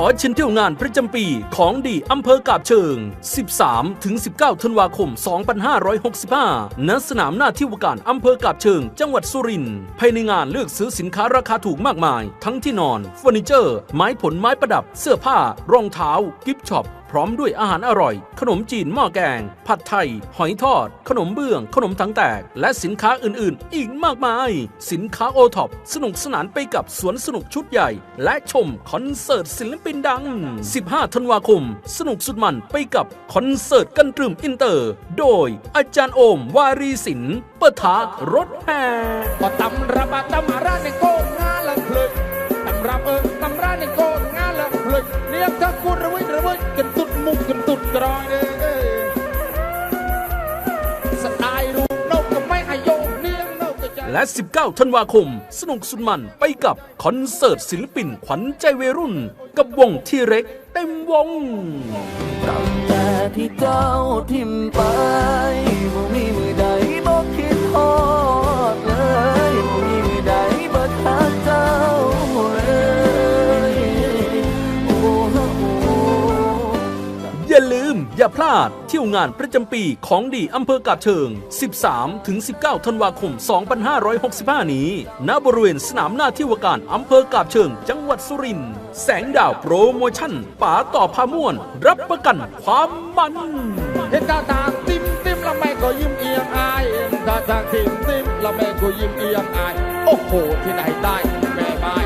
ขอเชิญเที่ยวงานประจำปีของดีอำเภอกาบเชิง 13-19 ธันวาคม 2565 ณ สนามหน้าที่ว่าการอำเภอกาบเชิง จังหวัดสุรินทร์ ภายในงานเลือกซื้อสินค้าราคาถูกมากมาย ทั้งที่นอนเฟอร์นิเจอร์ ไม้ผลไม้ประดับ เสื้อผ้า รองเท้า กิฟต์ช็อป พร้อมด้วยอาหารอร่อย ขนมจีนหม้อแกง ผัดไทย หอยทอด ขนมเบื้อง ขนมถังแตก และสินค้าอื่นๆ อีกมากมาย สินค้าโอท็อปสนุกสนานไปกับสวนสนุกชุดใหญ่ และชมคอนเสิร์ตศิลปินดัง 15 ธันวาคม สนุกสุดมันไปกับคอนเสิร์ตกันตรึมอินเตอร์ โดยอาจารย์โอมวารีศิลป์ปะทะรถแห่ก็ตำระบาดตำมาราในโกงงานละเพลิดตำรับเออตำราในโกงงานละเพลิดเรียกทั้งกูระเวยระเว กันตุดมุกกันตุดกรอยเด้สไตล์รูปนกก็ไม่อายุเนียงนกก็จะและ 19 ธันวาคม สนุกสุดมันไปกับคอนเสิร์ตศิลปินขวัญใจวัยรุ่น กับวงที่เร็กเต็มวง ตั้งแต่ที่เจ้าทิมไป อย่าลืม อย่าพลาดเที่ยวงานประจำปีของดีอำเภอกาบเชิง 13 ถึง 19 ธันวาคม 2565 นี้ ณ บริเวณสนามหน้าที่วการอำเภอกาบเชิง จังหวัดสุรินทร์แสงดาวโปรโมชั่นป๋าต่อพาม่วน รับประกันความมันเห็นตาตางติมติมแล้วแม่ก็ยิ้มเอียงอายตาตางติ้มติมแล้วแม่ก็ยิ้มเอียงอาย โอ้โห ที่ไหนได้แม่ไม้